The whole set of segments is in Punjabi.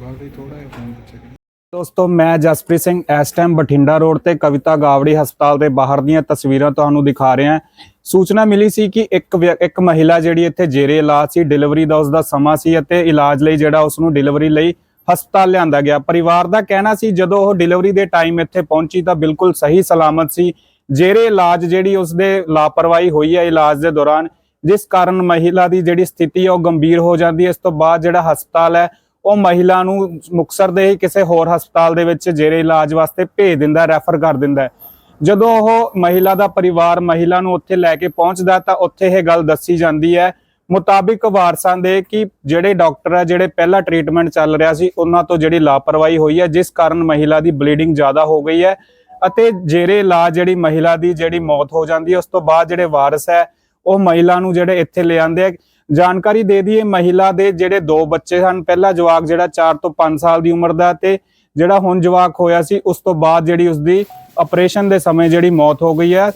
ਬਾਕੀ ਥੋੜਾ ਜਿਹਾ ਫੋਨ ਪਿੱਛੇ ਕਰ। ਦੋਸਤੋ, ਮੈਂ ਜਸਪ੍ਰੀਤ ਸਿੰਘ ਇਸ ਟਾਈਮ ਬਠਿੰਡਾ ਰੋਡ ਤੇ ਕਵਿਤਾ ਗਾਵੜੀ ਹਸਪਤਾਲ ਦੇ ਬਾਹਰ ਦੀਆਂ ਤਸਵੀਰਾਂ ਤੁਹਾਨੂੰ ਦਿਖਾ ਰਿਹਾ ਸੂਚਨਾ ਮਿਲੀ ਸੀ ਕਿ ਇੱਕ ਵਿਅ- ਇੱਕ ਮਹਿਲਾ ਜਿਹੜੀ ਇੱਥੇ ਜੇਰੇ ਇਲਾਜ ਸੀ ਡਿਲੀਵਰੀ ਦਾ ਉਸ ਦਾ ਸਮਾਂ ਸੀ ਅਤੇ ਇਲਾਜ ਲਈ ਜਿਹੜਾ ਉਸ ਨੂੰ ਡਿਲੀਵਰੀ ਲਈ ਹਸਪਤਾਲ ਲਿਆਂਦਾ ਗਿਆ। ਪਰਿਵਾਰ ਦਾ ਕਹਿਣਾ ਸੀ, ਜਦੋਂ ਉਹ ਡਿਲੀਵਰੀ ਦੇ ਟਾਈਮ ਇੱਥੇ ਪਹੁੰਚੀ ਤਾਂ ਬਿਲਕੁਲ ਸਹੀ ਸਲਾਮਤ ਸੀ। ਜੇਰੇ ਇਲਾਜ ਜਿਹੜੀ ਉਸ ਦੇ ਲਾਪਰਵਾਹੀ ਹੋਈ ਹੈ ਇਲਾਜ ਦੇ ਦੌਰਾਨ, ਜਿਸ ਕਾਰਨ ਮਹਿਲਾ ਦੀ ਜਿਹੜੀ ਸਥਿਤੀ ਹੈ ਉਹ ਗੰਭੀਰ ਹੋ ਜਾਂਦੀ ਹੈ। ਇਸ ਤੋਂ ਬਾਅਦ ਜਿਹੜਾ ਹਸਪਤਾਲ ਹੈ ਉਹ ਮਹਿਲਾ ਨੂੰ ਮੁਕਸਰ ਦੇ ਹੀ ਕਿਸੇ ਹੋਰ ਹਸਪਤਾਲ ਦੇ ਵਿੱਚ ਜੇਰੇ ਇਲਾਜ ਵਾਸਤੇ ਭੇਜ ਦਿੰਦਾ, ਰੈਫਰ ਕਰ ਦਿੰਦਾ ਜਦੋਂ ਉਹ ਮਹਿਲਾ ਦਾ ਪਰਿਵਾਰ ਮਹਿਲਾ ਨੂੰ ਉੱਥੇ ਲੈ ਕੇ ਪਹੁੰਚਦਾ ਤਾਂ ਉੱਥੇ ਇਹ ਗੱਲ ਦੱਸੀ ਜਾਂਦੀ ਹੈ ਮੁਤਾਬਿਕ ਵਾਰਸਾਂ ਦੇ ਕਿ ਜਿਹੜੇ ਡਾਕਟਰ ਹੈ ਜਿਹੜੇ ਪਹਿਲਾ ਟ੍ਰੀਟਮੈਂਟ ਚੱਲ ਰਿਹਾ ਸੀ, ਉਹਨਾਂ ਤੋਂ ਜਿਹੜੀ ਲਾਪਰਵਾਹੀ ਹੋਈ ਹੈ, ਜਿਸ ਕਾਰਨ ਮਹਿਲਾ ਦੀ ਬਲੀਡਿੰਗ ਜ਼ਿਆਦਾ ਹੋ ਗਈ ਹੈ ਅਤੇ ਜੇਰੇ ਇਲਾਜ ਜਿਹੜੀ ਮਹਿਲਾ ਦੀ ਜਿਹੜੀ ਮੌਤ ਹੋ ਜਾਂਦੀ ਹੈ, ਉਸ ਤੋਂ ਬਾਅਦ ਜਿਹੜੇ ਵਾਰਸ ਹੈ, ਉਹ ਮਹਿਲਾ ਨੂੰ ਜਿਹੜੇ ਇੱਥੇ ਲੈ ਆਉਂਦੇ ਆ। ਜਾਣਕਾਰੀ ਦੇ ਦਈਏ ਮਹਿਲਾ ਦੇ ਜਿਹੜੇ ਦੋ ਬੱਚੇ ਹਨ ਪਹਿਲਾ ਜਵਾਕ ਜਿਹੜਾ 4 ਤੋਂ 5 ਸਾਲ ਦੀ ਉਮਰ ਦਾ ਤੇ ਜਿਹੜਾ ਹੁਣ ਜਵਾਕ ਹੋਇਆ ਸੀ ਉਸ ਤੋਂ ਬਾਅਦ ਜਿਹੜੀ ਉਸਦੀ ਆਪਰੇਸ਼ਨ ਦੇ ਸਮੇਂ ਜਿਹੜੀ ਮੌਤ ਹੋ ਗਈ ਹੈ।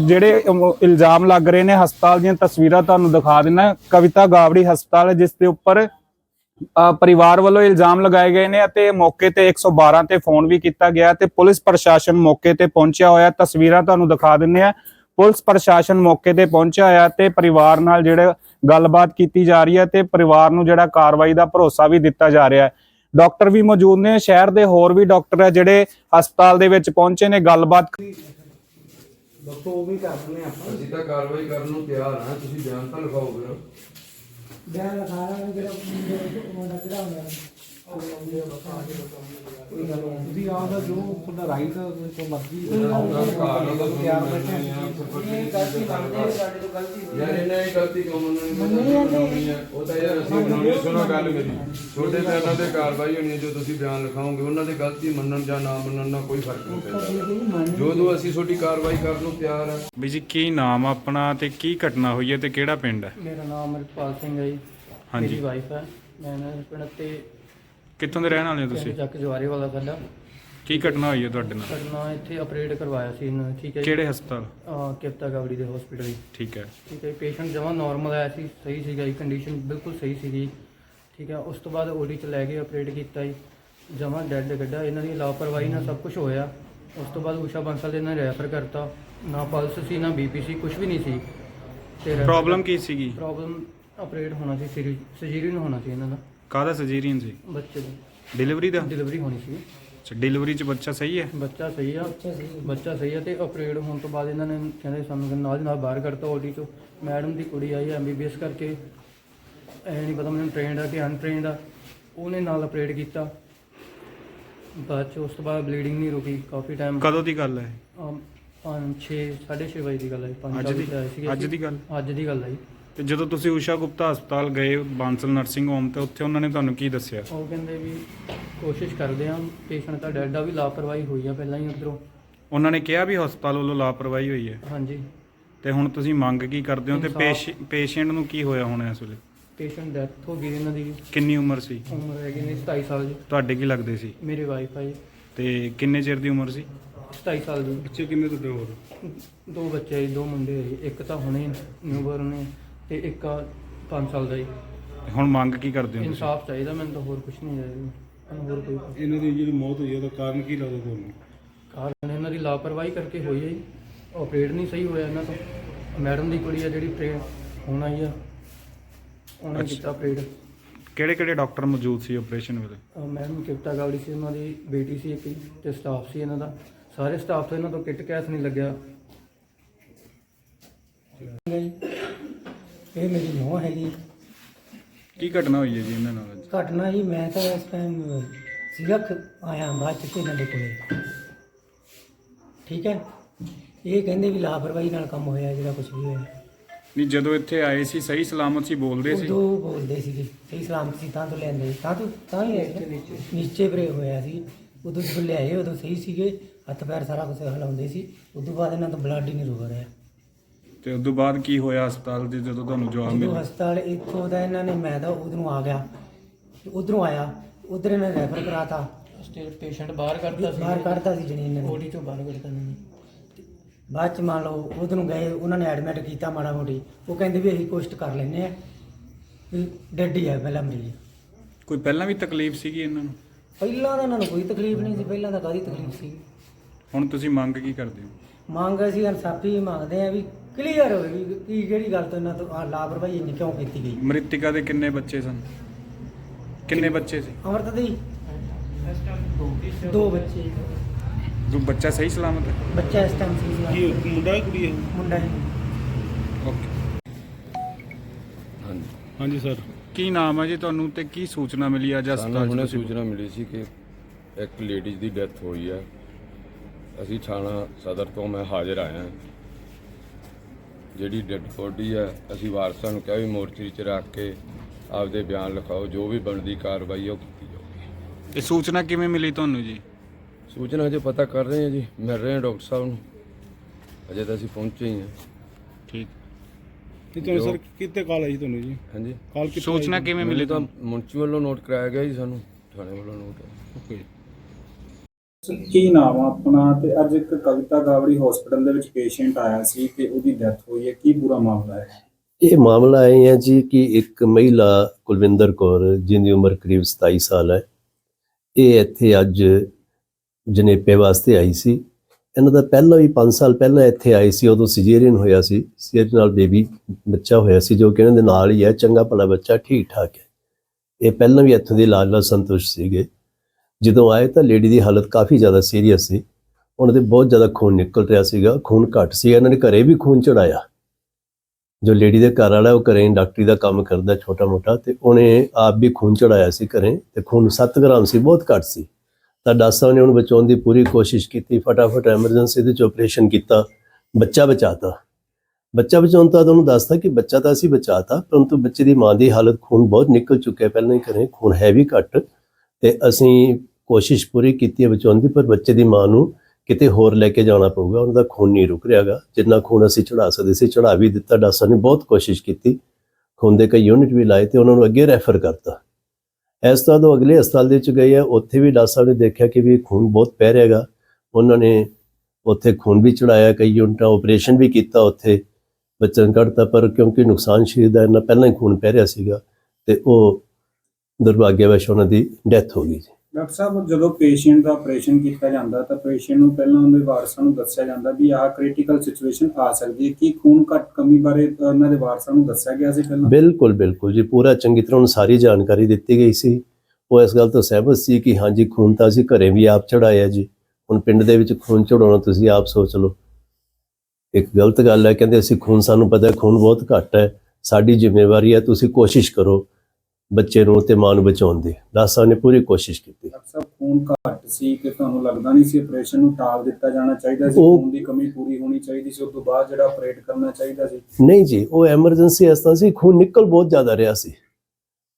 ਜਿਹੜੇ ਇਲਜ਼ਾਮ ਲੱਗ ਰਹੇ ਨੇ ਹਸਪਤਾਲ ਦੀਆਂ ਤਸਵੀਰਾਂ ਤੁਹਾਨੂੰ ਦਿਖਾ ਦਿੰਨਾ ਕਵਿਤਾ ਗਾਵੜੀ ਹਸਪਤਾਲ ਹੈ ਜਿਸ ਦੇ ਉੱਪਰ ਅ, ਪਰਿਵਾਰ ਵੱਲੋਂ ਇਲਜ਼ਾਮ ਲਗਾਏ ਗਏ ਨੇ ਅਤੇ ਮੌਕੇ ਤੇ 112 ਤੇ ਫੋਨ ਵੀ ਕੀਤਾ ਗਿਆ ਤੇ ਪੁਲਿਸ ਪ੍ਰਸ਼ਾਸਨ ਮੌਕੇ ਤੇ ਪਹੁੰਚਿਆ ਹੋਇਆ ਤਸਵੀਰਾਂ ਤੁਹਾਨੂੰ ਦਿਖਾ ਦਿੰਨੇ ਆ ਪੁਲਿਸ ਪ੍ਰਸ਼ਾਸਨ ਮੌਕੇ ਤੇ ਪਹੁੰਚਿਆ ਹੋਇਆ ਤੇ ਪਰਿਵਾਰ ਨਾਲ ਜਿਹੜੇ ਗੱਲਬਾਤ ਕੀਤੀ ਜਾ ਰਹੀ ਹੈ ਤੇ ਪਰਿਵਾਰ ਨੂੰ ਜਿਹੜਾ ਕਾਰਵਾਈ ਦਾ ਭਰੋਸਾ ਵੀ ਦਿੱਤਾ ਜਾ ਰਿਹਾ ਹੈ। ਡਾਕਟਰ ਵੀ ਮੌਜੂਦ ਨੇ ਸ਼ਹਿਰ ਦੇ ਹੋਰ ਵੀ ਡਾਕਟਰ ਹੈ ਜਿਹੜੇ ਹਸਪਤਾਲ ਦੇ ਵਿੱਚ ਪਹੁੰਚੇ ਨੇ ਗੱਲਬਾਤ ਡਾਕਟਰ ਉਹ ਵੀ ਕਰ ਦਿੰਦੇ ਆਪਾਂ। ਅਸੀਂ ਤਾਂ ਕਾਰਵਾਈ ਕਰਨ ਨੂੰ ਤਿਆਰ ਹਾਂ ਤੁਸੀਂ ਬਿਆਨ ਤਾਂ ਲਿਖਾਓ ਫਿਰ। ਬਿਆਨ ਲਿਖਾ ਦਾਂਗੇ ਜਿਹੜਾ ਮੁੰਡਾ ਕਿਹੜਾ ਨਹੀਂ ਤੁਸੀਂ ਆਪ ਦਾ ਜੋ ਤੁਹਾਡਾ ਰਾਈਟ ਤੋਂ ਮਰਜ਼ੀ ਤਿਆਰ ਬੈਠੇ ਇਹ ਗਲਤੀ ਮੰਨਦੇ ਆ, ਸਾਡੇ ਤੋਂ ਗਲਤੀ ਯਾਰ ਇਹਨਾਂ ਦੀ ਗਲਤੀ ਮੰਨਣੀ ਹੈ ਉਹ ਤਾਂ ਯਾਰ ਅਸੀਂ ਬਣਾਉਣੀ ਸੁਣੋ ਗੱਲ ਮੇਰੀ ਛੋਟੇ ਬਿਆਨਾਂ ਤੇ ਕਾਰਵਾਈ ਹੋਣੀ ਹੈ ਜੋ ਤੁਸੀਂ ਬਿਆਨ ਲਿਖਾਓਗੇ ਉਹਨਾਂ ਦੀ ਗਲਤੀ ਮੰਨਣ ਜਾਂ ਨਾ ਮੰਨਣ ਨਾਲ ਕੋਈ ਫ਼ਰਕ ਨਹੀਂ ਪੈਂਦਾ ਜਦੋਂ ਅਸੀਂ ਤੁਹਾਡੀ ਕਾਰਵਾਈ ਕਰਨ ਨੂੰ ਤਿਆਰ ਹਾਂ ਵੀ ਜੀ ਕੀ ਨਾਮ ਆ ਆਪਣਾ ਤੇ ਕੀ ਘਟਨਾ ਹੋਈ ਹੈ ਤੇ ਕਿਹੜਾ ਪਿੰਡ ਹੈ? ਮੇਰਾ ਨਾਮ ਅਮਰਿਤਪਾਲ ਸਿੰਘ ਹੈ ਜੀ। ਹਾਂਜੀ। ਵਾਈਫ ਹੈ। ਮੈਂ ਦੇ ਪਿੰਡ ਤੇ ਕਿੱਥੋਂ ਦੇ ਰਹਿਣ ਵਾਲੇ ਹੋ ਤੁਸੀਂ? ਚੱਕ ਜਵਾਰੇ ਵਾਲਾ ਸਾਡਾ ਕੀ ਘਟਨਾ ਹੋਈ ਹੈ ਤੁਹਾਡੇ ਨਾਲ? ਕਰਨਾ ਇੱਥੇ ਆਪਰੇਟ ਕਰਵਾਇਆ ਸੀ ਇਹਨਾਂ ਨੇ ਠੀਕ ਹੈ ਜੀ। ਕਿਹੜੇ ਹਸਪਤਾਲ? ਅਹ ਕਿਪਤਾ ਗਾਵੜੀ ਦੇ ਹਸਪੀਟਲ ਜੀ। ਠੀਕ ਹੈ। ਠੀਕ ਹੈ ਪੇਸ਼ੈਂਟ ਜਮਾਂ ਨਾਰਮਲ ਆਇਆ ਸੀ ਸਹੀ ਸੀਗਾ ਜੀ ਕੰਡੀਸ਼ਨ ਬਿਲਕੁਲ ਸਹੀ ਸੀਗੀ ਠੀਕ ਹੈ ਉਸ ਤੋਂ ਬਾਅਦ ਓਡੀ ਚ ਲੈ ਕੇ ਆਪਰੇਟ ਕੀਤਾ ਜੀ। ਜਮਾਂ ਡੈੱਡ ਗੱਡਾ ਇਹਨਾਂ ਦੀ ਲਾਪਰਵਾਹੀ ਨਾਲ ਸਭ ਕੁਝ ਹੋਇਆ। ਉਸ ਤੋਂ ਬਾਅਦ ਊਸ਼ਾ ਬੰਸਲ ਦੇ ਨਾਲ ਰੈਫਰ ਕਰਤਾ। ਨਾ ਪਲਸ ਸੀ ਨਾ ਬੀਪੀ ਸੀ ਕੁਝ ਵੀ ਨਹੀਂ ਸੀ। ਤੇ ਪ੍ਰੋਬਲਮ ਕੀ ਸੀਗੀ? ਪ੍ਰੋਬਲਮ ਆਪਰੇਟ ਹੋਣਾ ਸੀ ਸਰਜਰੀਨ ਹੋਣਾ ਸੀ ਇਹਨਾਂ ਦਾ। ਕਾਹਦਾ ਸਰਜਰੀਨ ਸੀ ਬੱਚੇ ਦੀ। ਡਿਲੀਵਰੀ ਦਾ? ਡਿਲੀਵਰੀ ਹੋਣੀ ਸੀ। ਅੱਛਾ ਡਿਲੀਵਰੀ 'ਚ ਬੱਚਾ ਸਹੀ ਹੈ? ਬੱਚਾ ਸਹੀ ਆ। ਬੱਚਾ ਸਹੀ ਆ ਤੇ ਆਪਰੇਟ ਹੋਣ ਤੋਂ ਬਾਅਦ ਇਹਨਾਂ ਨੇ ਕਹਿੰਦੇ ਸਾਨੂੰ ਕਿ ਨਾਲ ਦੀ ਨਾਲ ਬਾਹਰ ਕੱਢਤਾ ਓਡੀ ਚੋਂ। ਮੈਡਮ ਦੀ ਕੁੜੀ ਆਈ ਐਮਬੀਬੀਐਸ ਕਰਕੇ। ਐ ਨਹੀਂ ਪਤਾ ਮੈਨੂੰ ਟ੍ਰੇਨਡ ਆ ਕਿ ਅਨਟ੍ਰੇਨਡ ਆ। ਉਹਨੇ ਨਾਲ ਆਪਰੇਟ ਕੀਤਾ। ਬਾਅਦ ਚ ਉਸ ਤੋਂ ਬਾਅਦ ਬਲੀਡਿੰਗ ਨਹੀਂ ਰੁਕੀ ਕਾਫੀ ਟਾਈਮ ਕਦੋਂ ਦੀ ਗੱਲ ਹੈ 5 6 6:30 ਵਜੇ ਦੀ ਗੱਲ ਹੈ। 5 ਅੱਜ ਦੀ? ਅੱਜ ਦੀ ਗੱਲ? ਅੱਜ ਦੀ ਗੱਲ ਹੈ ਜੀ। ਤੇ ਜਦੋਂ ਤੁਸੀਂ ਊਸ਼ਾ ਗੁਪਤਾ ਹਸਪਤਾਲ ਗਏ ਬਾਂਸਲ ਨਰਸਿੰਗ ਹੋਮ ਤੇ ਉੱਥੇ ਉਹਨਾਂ ਨੇ ਤੁਹਾਨੂੰ ਕੀ ਦੱਸਿਆ? ਉਹ ਕਹਿੰਦੇ ਵੀ ਕੋਸ਼ਿਸ਼ ਕਰਦੇ ਆ ਪੇਸ਼ੈਂਟ ਤਾਂ ਡੈਡ ਆ ਵੀ ਲਾਪਰਵਾਹੀ ਹੋਈ ਆ ਪਹਿਲਾਂ ਹੀ ਉੱਧਰੋਂ। ਉਹਨਾਂ ਨੇ ਕਿਹਾ ਵੀ ਹਸਪਤਾਲ ਵੱਲੋਂ ਲਾਪਰਵਾਹੀ ਹੋਈ ਹੈ। ਹਾਂਜੀ। ਤੇ ਹੁਣ ਤੁਸੀਂ ਮੰਗ ਕੀ ਕਰਦੇ ਹੋ ਤੇ। ਪੇਸ਼ੈਂਟ ਨੂੰ ਕੀ ਹੋਇਆ ਹੋਣਾ ਇਸ ਵੇਲੇ? ਪੇਸ਼ੈਂਟ ਡੈਥ ਹੋ ਗਈ ਇਹਨਾਂ ਦੀ। ਕਿੰਨੀ ਉਮਰ ਸੀ? ਉਮਰ ਹੈਗੀ ਨੇ 27 ਸਾਲ ਦੀ। ਤੁਹਾਡੇ ਕੀ ਲੱਗਦੇ ਸੀ? ਮੇਰੀ ਵਾਈਫ ਹੈ ਜੀ। ਤੇ ਕਿੰਨੇ ਚਿਰ ਦੀ ਉਮਰ ਸੀ? 27 ਸਾਲ ਦੀ। ਬੱਚੇ ਕਿੰਨੇ ਤੁਹਾਡੇ ਹੋਰ ਦੋ ਬੱਚੇ ਜੀ ਦੋ ਮੁੰਡੇ ਇੱਕ ਤਾਂ ਹੁਣੇ ਨਿਊਬਰਨ ਨੇ ਤੇ ਇੱਕ 5 ਸਾਲ ਦਾ ਜੀ ਹੁਣ ਮੰਗ ਕੀ ਕਰਦੇ ਹੋ ਤੁਸੀਂ? ਇਨਸਾਫ ਚਾਹੀਦਾ ਮੈਨੂੰ ਤਾਂ ਹੋਰ ਕੁਝ ਨਹੀਂ ਚਾਹੀਦਾ ਮੈਨੂੰ ਹੋਰ ਕੋਈ ਇਹਨਾਂ ਦੀ ਜਿਹੜੀ ਮੌਤ ਹੋਈ ਹੈ ਉਹਦਾ ਕਾਰਨ ਕੀ ਲੱਗਦਾ ਤੁਹਾਨੂੰ? ਕਾਰਨ ਇਹਨਾਂ ਦੀ ਲਾਪਰਵਾਹੀ ਕਰਕੇ ਹੋਈ ਹੈ ਜੀ। ਆਪਰੇਟ ਨਹੀਂ ਸਹੀ ਹੋਇਆ ਇਹਨਾਂ ਤੋਂ। ਮੈਡਮ ਦੀ ਕੁੜੀ ਆ ਜਿਹੜੀ ਟ੍ਰੇਨ ਹੁਣ ਆਈ ਆ। ਉਹਨੇ। ਕੀਤਾ ਆਪਰੇਟ ਕਿਹੜੇ ਕਿਹੜੇ ਡਾਕਟਰ ਮੌਜੂਦ ਸੀ ਆਪਰੇਸ਼ਨ ਵੇਲੇ? ਮੈਡਮ ਕਿਪਤਾ ਗਾਵੜੀ ਸੀ ਉਹਨਾਂ ਦੀ ਬੇਟੀ ਸੀ ਇੱਕ ਜੀ, ਤੇ ਸਟਾਫ ਸੀ ਇਹਨਾਂ ਦਾ। ਸਾਰੇ ਸਟਾਫ ਤੋਂ ਇਹਨਾਂ ਤੋਂ ਕਿਟ ਕੈਸ ਨਹੀਂ ਲੱਗਿਆ। ਇਹ ਮੇਰੀ ਨੂੰਹ ਹੈਗੀ ਕੀ ਘਟਨਾ ਹੋਈ ਹੈ ਜੀ ਇਹਨਾਂ ਨਾਲ ਅੱਜ? ਘਟਨਾ ਜੀ ਮੈਂ ਤਾਂ ਇਸ ਟਾਈਮ ਸੀਗਾ ਖ- ਆਇਆ ਬਾਅਦ ਚ ਇਹਨਾਂ ਦੇ ਕੋਲੇ। ਠੀਕ ਹੈ? ਇਹ ਕਹਿੰਦੇ ਵੀ ਲਾਪਰਵਾਹੀ ਨਾਲ ਕੰਮ ਹੋਇਆ ਜਿਹੜਾ ਕੁਝ ਵੀ ਹੋਇਆ। ਨਹੀਂ ਜਦੋਂ ਇੱਥੇ ਆਏ ਸੀ ਸਹੀ ਸਲਾਮਤ ਸੀ ਬੋਲਦੇ ਸੀ? ਉਦੋਂ ਬੋਲਦੇ ਸੀਗੇ ਸਹੀ ਸਲਾਮਤ ਸੀ ਤਾਂ ਤੋਂ ਲੈਂਦੇ ਸੀ। ਤਾਂ ਤੋਂ ਤਾਂ ਹੀ ਆਏ ਸੀ। ਨੀਚੇ ਬਰੇ ਹੋਇਆ ਸੀ। ਉਦੋਂ ਜਦੋਂ ਲਿਆਏ ਉਦੋਂ ਸਹੀ ਸੀਗੇ ਹੱਥ ਪੈਰ ਸਾਰਾ ਕੁਝ ਹਿਲਾਉਂਦੇ ਸੀ। ਉਦੋਂ ਬਾਅਦ ਇਹਨਾਂ ਤੋਂ ਬਲੱਡ ਹੀ ਨਹੀਂ ਰੁਕ ਰਿਹਾ। ਤੇ ਉਸ ਤੋਂ ਬਾਅਦ ਕੀ ਹੋਇਆ ਹਸਪਤਾਲ ਦੇ ਜਦੋਂ ਤੁਹਾਨੂੰ ਜਵਾਬ ਜਦੋਂ ਮਿਲਿਆ? ਹਸਪਤਾਲ ਇੱਥੋਂ ਦਾ ਇਹਨਾਂ ਨੇ ਮੈਂ ਤਾਂ ਉਧਰੋਂ ਆ ਗਿਆ। ਉਧਰੋਂ ਆਇਆ। ਉਧਰ ਇਹਨਾਂ ਨੇ ਰੈਫਰ ਕਰਾਤਾ। ਸਟੇਟ ਪੇਸ਼ੈਂਟ ਬਾਹਰ ਕੱਢਦਾ ਸੀ? ਬਾਹਰ ਕੱਢਤਾ ਸੀ ਜਣੀ ਇਹਨਾਂ ਨੇ। ਚੋਂ ਬਾਹਰ ਕੱਢਤਾ ਇਹਨਾਂ ਨੇ। ਬਾਅਦ ਚ ਮੰਨ ਲਓ ਉਧਰ ਨੂੰ ਗਏ ਉਹਨਾਂ ਨੇ ਐਡਮਿਟ ਕੀਤਾ ਮਾੜਾ ਮੋਟੀ। ਉਹ ਕਹਿੰਦੇ ਵੀ ਅਸੀਂ ਕੋਸ਼ਟ ਕਰ ਲੈਨੇ ਆ ਵੀ ਡੈਡ ਹੀ ਆ ਪਹਿਲਾਂ ਮਰੀਜ਼ ਕੋਈ ਪਹਿਲਾਂ ਵੀ ਤਕਲੀਫ ਸੀਗੀ ਇਹਨਾਂ ਨੂੰ? ਪਹਿਲਾਂ ਤਾਂ ਇਹਨਾਂ ਨੂੰ ਕੋਈ ਤਕਲੀਫ ਨਹੀਂ ਸੀ ਪਹਿਲਾਂ ਤਾਂ ਕਾਹਦੀ ਤਕਲੀਫ ਸੀ? ਹੁਣ ਤੁਸੀਂ ਮੰਗ ਕੀ ਕਰਦੇ ਹੋ? ਮੰਗ ਅਸੀਂ ਇਨਸਾਫੀ ਮੰਗਦੇ ਆ ਵੀ ਕਲੀਅਰ ਹੋਵੇ ਵੀ ਕੀ ਕਿਹੜੀ ਗੱਲ ਤੋਂ ਇਹਨਾਂ ਤੋਂ ਆਹ ਲਾਪਰਵਾਹੀ ਇੰਨੀ ਕਿਉਂ ਕੀਤੀ ਗਈ? ਮ੍ਰਿਤਿਕਾ ਦੇ ਕਿੰਨੇ ਬੱਚੇ ਸਨ? ਕਿੰਨੇ ਬੱਚੇ ਸੀ? ਅਮਰਤ ਦੀ ਦੋ ਬੱਚੇ। ਦੋ ਬੱਚਾ ਸਹੀ ਸਲਾਮਤ ਹੈ? ਬੱਚਾ ਇਸ ਟਾਈਮ ਸੀ ਕੀ ਮੁੰਡਾ ਹੈ ਕੁੜੀ ਹੈ? ਮੁੰਡਾ ਹੀ। ਓਕੇ। ਹਾਂਜੀ। ਹਾਂਜੀ ਸਰ। ਕੀ ਨਾਮ ਹੈ ਜੀ ਤੁਹਾਨੂੰ ਤੇ ਕੀ ਸੂਚਨਾ ਮਿਲੀ ਅੱਜ ਸਾਨੂੰ ਹਸਪਤਾਲ 'ਚ ਹੁਣੇ ਤੁਸੀਂ? ਸੂਚਨਾ ਮਿਲੀ ਸੀ ਕਿ ਇੱਕ ਲੇਡੀਜ਼ ਦੀ ਡੈਥ ਹੋਈ ਹੈ। ਅਸੀਂ ਥਾਣਾ ਸਦਰ ਤੋਂ ਮੈਂ ਹਾਜ਼ਰ ਆਇਆ। ਜਿਹੜੀ ਡੈਡ ਬੋਡੀ ਹੈ ਅਸੀਂ ਵਾਰਸਾਂ ਨੂੰ ਕਿਹਾ ਵੀ ਮੋਰਚਰੀ 'ਚ ਰੱਖ ਕੇ ਆਪਦੇ ਬਿਆਨ ਲਿਖਾਓ ਜੋ ਵੀ ਬਣਦੀ ਕਾਰਵਾਈ ਉਹ ਕੀਤੀ ਜਾਊਗੀ। ਇਹ ਸੂਚਨਾ ਕਿਵੇਂ ਮਿਲੀ ਤੁਹਾਨੂੰ ਜੀ? ਸੂਚਨਾ ਅਜੇ ਪਤਾ ਕਰ ਰਹੇ ਹਾਂ ਜੀ ਮਿਲ ਰਹੇ ਹਾਂ ਡਾਕਟਰ ਸਾਹਿਬ ਨੂੰ। ਅਜੇ ਤਾਂ ਅਸੀਂ ਪਹੁੰਚੇ ਹੀ ਹਾਂ। ਠੀਕ। ਨਹੀਂ ਤੁਹਾਨੂੰ ਸਰ? ਕਿੱਥੇ ਕਾਲ ਆਈ ਤੁਹਾਨੂੰ ਜੀ? ਹਾਂਜੀ। ਕਾਲ ਕਿੱਥੇ ਸੂਚਨਾ ਕਿਵੇਂ ਮਿਲੀ ਤਾਂ ਤੁਹਾਨੂੰ? ਮੁੰਚੀ ਵੱਲੋਂ ਨੋਟ ਕਰਾਇਆ ਗਿਆ ਜੀ ਸਾਨੂੰ ਥਾਣੇ ਵੱਲੋਂ ਨੋਟ। ਓਕੇ। ਕੀ ਨਾਮ ਆ ਆਪਣਾ? ਤੇ ਅੱਜ ਇੱਕ ਕਵਿਤਾ ਗਾਵੜੀ ਹਸਪੀਟਲ ਦੇ ਵਿੱਚ ਪੇਸ਼ੈਂਟ ਆਇਆ ਸੀ ਤੇ ਉਹਦੀ ਡੈਥ ਹੋਈ ਹੈ। ਕੀ ਪੂਰਾ ਮਾਮਲਾ ਹੈ? ਇਹ ਮਾਮਲਾ ਇਹ ਹੈ ਜੀ ਕਿ ਇੱਕ ਮਹਿਲਾ ਕੁਲਵਿੰਦਰ ਕੌਰ, ਜਿਹਦੀ ਉਮਰ ਕਰੀਬ 27 ਸਾਲ ਹੈ, ਇਹ ਇੱਥੇ ਅੱਜ ਜਨੇਪੇ ਵਾਸਤੇ ਆਈ ਸੀ। ਇਹਨਾਂ ਦਾ ਪਹਿਲਾਂ ਵੀ 5 ਸਾਲ ਪਹਿਲਾਂ ਇੱਥੇ ਆਈ ਸੀ, ਉਦੋਂ ਸਿਜੇਰੀਅਨ ਹੋਇਆ ਸੀ। ਸਿਜੇਰੀਅਨ ਨਾਲ ਬੇਬੀ ਬੱਚਾ ਹੋਇਆ ਸੀ, ਜੋ ਕਿ ਇਹਨਾਂ ਦੇ ਨਾਲ ਹੀ ਹੈ। ਚੰਗਾ ਭਲਾ ਬੱਚਾ ਠੀਕ ਠਾਕ ਹੈ। ਇਹ ਪਹਿਲਾਂ ਵੀ ਇੱਥੋਂ ਦੇ ਇਲਾਜ ਨਾਲ ਸੰਤੁਸ਼ਟ ਸੀਗੇ। ਜਦੋਂ ਆਏ ਤਾਂ ਲੇਡੀ ਦੀ ਹਾਲਤ ਕਾਫੀ ਜ਼ਿਆਦਾ ਸੀਰੀਅਸ ਸੀ। ਉਹਨਾਂ ਦੇ ਬਹੁਤ ਜ਼ਿਆਦਾ ਖੂਨ ਨਿਕਲ ਰਿਹਾ ਸੀਗਾ, ਖੂਨ ਘੱਟ ਸੀ, ਇਹਨਾਂ ਨੇ ਘਰੇ ਵੀ ਖੂਨ ਚੜਾਇਆ। ਜੋ ਲੇਡੀ ਦੇ ਘਰ ਵਾਲਾ, ਉਹ ਘਰੇ ਡਾਕਟਰੀ ਦਾ ਕੰਮ ਕਰਦਾ ਛੋਟਾ ਮੋਟਾ ਤੇ ਉਹਨੇ ਆਪ ਵੀ ਖੂਨ ਚੜਾਇਆ ਸੀ ਘਰੇ ਤੇ ਖੂਨ 7 ਗ੍ਰਾਮ ਸੀ, ਬਹੁਤ ਘੱਟ ਸੀ। ਤਾਂ ਡਾਕਟਰ ਸਾਹਿਬ ਨੇ ਉਹਨੂੰ ਬਚਾਉਣ ਦੀ ਪੂਰੀ ਕੋਸ਼ਿਸ਼ ਕੀਤੀ, ਫਟਾਫਟ ਐਮਰਜੈਂਸੀ ਦੇ ਚ ਆਪਰੇਸ਼ਨ ਕੀਤਾ, ਬੱਚਾ ਬਚਾਤਾ। ਬੱਚਾ ਬਚਾਉਣ ਤੋਂ ਬਾਅਦ ਉਹਨੂੰ ਦੱਸਤਾ ਕਿ ਬੱਚਾ ਤਾਂ ਅਸੀਂ ਬਚਾਤਾ, ਪਰੰਤੂ ਬੱਚੇ ਦੀ ਮਾਂ ਦੀ ਹਾਲਤ ਖੂਨ ਬਹੁਤ ਨਿਕਲ ਚੁੱਕਿਆ, ਪਹਿਲਾਂ ਹੀ ਘਰੇ ਖੂਨ ਹੈ ਵੀ ਘੱਟ ਤੇ ਅਸੀਂ ਕੋਸ਼ਿਸ਼ ਪੂਰੀ ਕੀਤੀ ਹੈ ਬਚਾਉਣ ਦੀ, ਪਰ ਬੱਚੇ ਦੀ ਮਾਂ ਨੂੰ ਕਿਤੇ ਹੋਰ ਲੈ ਕੇ ਜਾਣਾ ਪਊਗਾ। ਉਹਨਾਂ ਦਾ ਖੂਨ ਨਹੀਂ ਰੁਕ ਰਿਹਾਗਾ। ਜਿੰਨਾ ਖੂਨ ਅਸੀਂ ਚੜਾ ਸਕਦੇ ਸੀ ਚੜਾ ਵੀ ਦਿੱਤਾ। ਡਾਕਟਰ ਸਾਹਿਬ ਨੇ ਬਹੁਤ ਕੋਸ਼ਿਸ਼ ਕੀਤੀ। ਖੂਨ ਦੇ ਕਈ ਯੂਨਿਟ ਵੀ ਲਾਏ ਤੇ ਉਹਨਾਂ ਨੂੰ ਅੱਗੇ ਰੈਫਰ ਕਰਤਾ। ਇਸ ਤੋਂ ਬਾਅਦ ਉਹ ਅਗਲੇ ਹਸਪਤਾਲ ਦੇ ਵਿੱਚ ਗਏ ਆ। ਉੱਥੇ ਵੀ ਡਾਕਟਰ ਸਾਹਿਬ ਨੇ ਦੇਖਿਆ ਕਿ ਵੀ ਖੂਨ ਬਹੁਤ ਪੈ ਰਿਹਾਗਾ ਉਹਨਾਂ ਨੇ ਉੱਥੇ ਖੂਨ ਵੀ ਚੜਾਇਆ ਕਈ ਯੂਨਿਟਾਂ ਆਪਰੇਸ਼ਨ ਵੀ ਕੀਤਾ ਉੱਥੇ। ਬੱਚਨ ਕੱਢਤਾ, ਪਰ ਕਿਉਂਕਿ ਨੁਕਸਾਨ ਸਰੀਰ ਦਾ ਇੰਨਾ ਪਹਿਲਾਂ ਹੀ ਖੂਨ ਪੈ ਰਿਹਾ ਸੀਗਾ ਤੇ ਉਹ ਦੁਰਭਾਗਿਆਵਸ਼ ਉਹਨਾਂ ਦੀ ਡੈਥ ਹੋ ਗਈ ਜੀ ਡਾਕਟਰ ਸਾਹਿਬ, ਜਦੋਂ ਪੇਸ਼ੈਂਟ ਦਾ ਆਪਰੇਸ਼ਨ ਕੀਤਾ ਜਾਂਦਾ, ਤਾਂ ਪੇਸ਼ੈਂਟ ਨੂੰ ਪਹਿਲਾਂ ਉਹਦੇ ਵਾਰਸਾਂ ਨੂੰ ਦੱਸਿਆ ਜਾਂਦਾ ਵੀ ਆਹ ਕ੍ਰਿਟੀਕਲ ਸਿਚੁਏਸ਼ਨ ਆ ਸਕਦੀ ਹੈ। ਕੀ ਖੂਨ ਘੱਟ ਕਮੀ ਬਾਰੇ ਉਹਨਾਂ ਦੇ ਵਾਰਸਾਂ ਨੂੰ ਦੱਸਿਆ ਗਿਆ ਸੀ ਪਹਿਲਾਂ? ਬਿਲਕੁਲ ਬਿਲਕੁਲ ਜੀ। ਪੂਰਾ ਚੰਗੀ ਤਰ੍ਹਾਂ ਉਹਨੂੰ ਸਾਰੀ ਜਾਣਕਾਰੀ ਦਿੱਤੀ ਗਈ ਸੀ। ਉਹ ਇਸ ਗੱਲ ਤੋਂ ਸਹਿਮਤ ਸੀ ਕਿ ਹਾਂਜੀ, ਖੂਨ ਤਾਂ ਅਸੀਂ ਘਰੇ ਵੀ ਆਪ ਚੜਾਇਆ ਜੀ। ਹੁਣ ਪਿੰਡ ਦੇ ਵਿੱਚ ਖੂਨ ਚੜਾਉਣਾ ਤੁਸੀਂ ਆਪ ਸੋਚ ਲਓ। ਇੱਕ ਗਲਤ ਗੱਲ ਹੈ, ਕਹਿੰਦੇ ਅਸੀਂ ਖੂਨ, ਸਾਨੂੰ ਪਤਾ ਖੂਨ ਬਹੁਤ ਘੱਟ ਹੈ। ਸਾਡੀ ਜ਼ਿੰਮੇਵਾਰੀ ਹੈ, ਤੁਸੀਂ ਕੋਸ਼ਿਸ਼ ਕਰੋ। ਬੱਚੇ ਨੂੰ ਤੇ ਮਾਂ ਨੂੰ ਬਚਾਉਣ ਦੀ। ਦਾਸਾਂ ਨੇ ਪੂਰੀ ਕੋਸ਼ਿਸ਼ ਕੀਤੀ। ਡਾਕਟਰ ਸਾਹਿਬ ਖੂਨ ਘੱਟ ਸੀ ਕਿ ਤੁਹਾਨੂੰ ਲੱਗਦਾ ਨਹੀਂ ਸੀ ਆਪਰੇਸ਼ਨ ਨੂੰ ਟਾਲ ਦਿੱਤਾ ਜਾਣਾ ਚਾਹੀਦਾ ਸੀ? ਖੂਨ ਦੀ ਕਮੀ ਪੂਰੀ ਹੋਣੀ ਚਾਹੀਦੀ ਸੀ ਉਸ ਤੋਂ ਬਾਅਦ ਜਿਹੜਾ ਆਪਰੇਟ ਕਰਨਾ ਚਾਹੀਦਾ ਸੀ? ਨਹੀਂ ਜੀ ਉਹ ਐਮਰਜੈਂਸੀ ਇਸ ਤਰ੍ਹਾਂ ਸੀ ਖੂਨ ਨਿਕਲ ਬਹੁਤ ਜ਼ਿਆਦਾ ਰਿਹਾ ਸੀ।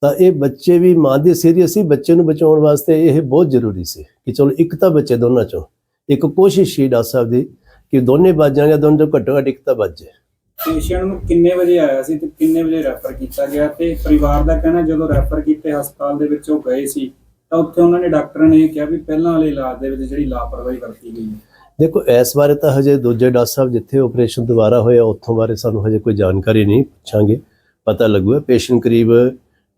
ਤਾਂ ਇਹ ਬੱਚੇ ਵੀ ਮਾਂ ਦੇ ਸੀਰੀਅਸ ਸੀ ਬੱਚੇ ਨੂੰ ਬਚਾਉਣ ਵਾਸਤੇ ਇਹ ਬਹੁਤ ਜ਼ਰੂਰੀ ਸੀ ਕਿ ਚਲੋ ਇੱਕ ਤਾਂ ਬੱਚੇ ਦੋਨਾਂ ਚੋਂ। ਇੱਕ ਕੋਸ਼ਿਸ਼ ਸੀ ਡਾਕਟਰ ਸਾਹਿਬ ਦੀ ਕਿ ਦੋਨੇ ਬਚ ਜਾਣ ਜਾਂ ਦੋਨੋਂ ਘੱਟੋ ਘੱਟ ਇੱਕ ਤਾਂ ਬਚ ਜਾਏ। ਪੇਸ਼ੈਂਟ ਨੂੰ ਕਿੰਨੇ ਵਜੇ ਆਇਆ ਸੀ ਤੇ ਕਿੰਨੇ ਵਜੇ ਰੈਫਰ ਕੀਤਾ ਗਿਆ ਤੇ ਪਰਿਵਾਰ ਦਾ ਕਹਿਣਾ ਜਦੋਂ ਰੈਫਰ ਕੀਤੇ ਹਸਪਤਾਲ ਦੇ ਵਿੱਚ ਉਹ ਗਏ ਸੀ, ਤਾਂ ਉੱਥੇ ਉਹਨਾਂ ਨੇ ਡਾਕਟਰਾਂ ਨੇ ਇਹ ਕਿਹਾ ਵੀ ਪਹਿਲਾਂ ਵਾਲੇ ਇਲਾਜ ਦੇ ਵਿੱਚ ਜਿਹੜੀ ਲਾਪਰਵਾਹੀ ਵਰਤੀ ਗਈ ਹੈ। ਦੇਖੋ, ਇਸ ਬਾਰੇ ਤਾਂ ਹਜੇ ਦੂਜੇ ਡਾਕਟਰ ਸਾਹਿਬ ਜਿੱਥੇ ਆਪਰੇਸ਼ਨ ਦੁਬਾਰਾ ਹੋਇਆ, ਉੱਥੋਂ ਬਾਰੇ ਸਾਨੂੰ ਹਜੇ ਕੋਈ ਜਾਣਕਾਰੀ ਨਹੀਂ ਪੁੱਛਾਂਗੇ। ਪਤਾ ਲੱਗੂਗਾ ਪੇਸ਼ੈਂਟ ਕਰੀਬ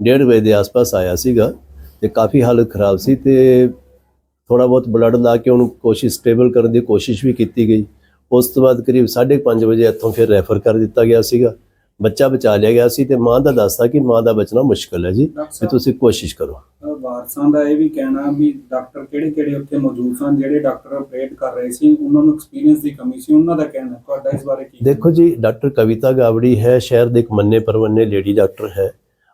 1:30 ਵਜੇ ਦੇ ਆਸ-ਪਾਸ ਆਇਆ ਸੀਗਾ ਤੇ ਕਾਫੀ ਹਾਲਤ ਖਰਾਬ ਸੀ ਤੇ ਥੋੜਾ ਬਹੁਤ ਬਲੱਡ ਲਾ ਕੇ ਉਹਨੂੰ ਕੋਸ਼ਿਸ਼ ਸਟੇਬਲ ਕਰਨ ਦੀ ਕੋਸ਼ਿਸ਼ ਵੀ ਕੀਤੀ ਗਈ। ਉਸ ਤੋਂ ਬਾਅਦ ਕਰੀਬ 5:30 ਵਜੇ ਇੱਥੋਂ ਫਿਰ ਰੈਫਰ ਕਰ ਦਿੱਤਾ ਗਿਆ ਸੀਗਾ। ਬੱਚਾ ਬਚਾ ਲਿਆ ਗਿਆ ਸੀ ਤੇ ਮਾਂ ਦਾ ਦੱਸਦਾ ਕਿ ਮਾਂ ਦਾ ਬਚਣਾ ਮੁਸ਼ਕਲ ਹੈ ਜੀ ਤੇ ਤੁਸੀਂ ਕੋਸ਼ਿਸ਼ ਕਰੋ। ਵਾਰਸਾਂ ਦਾ ਇਹ ਵੀ ਕਹਿਣਾ ਵੀ ਡਾਕਟਰ ਕਿਹੜੇ ਕਿਹੜੇ ਉੱਥੇ ਮੌਜੂਦ ਸਨ ਜਿਹੜੇ ਡਾਕਟਰ ਆਪਰੇਟ ਕਰ ਰਹੇ ਸੀ ਉਹਨਾਂ ਨੂੰ ਐਕਸਪੀਰੀਅੰਸ ਦੀ ਕਮੀ ਸੀ ਉਹਨਾਂ ਦਾ ਕਹਿਣਾ ਤੁਹਾਡਾ ਇਸ ਬਾਰੇ ਕੀ ਦੇਖੋ ਜੀ ਡਾਕਟਰ ਕਵਿਤਾ ਗਾਵੜੀ ਹੈ ਸ਼ਹਿਰ ਦੇ ਇੱਕ ਮੰਨੇ ਪਰਵੰਨੇ ਲੇਡੀ ਡਾਕਟਰ ਹੈ।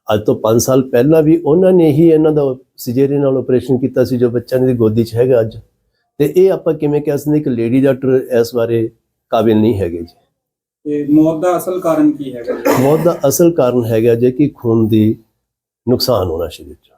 ਅੱਜ ਤੋਂ 5 ਸਾਲ ਪਹਿਲਾਂ ਵੀ ਉਹਨਾਂ ਨੇ ਹੀ ਇਹਨਾਂ ਦਾ ਸਿਜੇਰੀਅਨ ਨਾਲ ਆਪਰੇਸ਼ਨ ਕੀਤਾ ਸੀ ਜੋ ਬੱਚਾ ਦੀ ਗੋਦੀ 'ਚ ਹੈਗਾ ਅੱਜ। ਤੇ ਇਹ ਆਪਾਂ ਕਿਵੇਂ ਕਹਿ ਸਕਦੇ ਕਿ ਲੇਡੀ ਡਾਕਟਰ ਇਸ ਬਾਰੇ ਕਾਬਿਲ ਨਹੀਂ ਹੈਗੇ ਜੀ। ਤੇ ਮੌਤ ਦਾ ਅਸਲ ਕਾਰਨ ਕੀ ਹੈਗਾ ਮੌਤ ਦਾ ਅਸਲ ਕਾਰਨ ਹੈਗਾ ਜੇ ਕਿ ਖੂਨ ਦੀ ਨੁਕਸਾਨ ਹੋਣਾ ਸਰੀਰ 'ਚ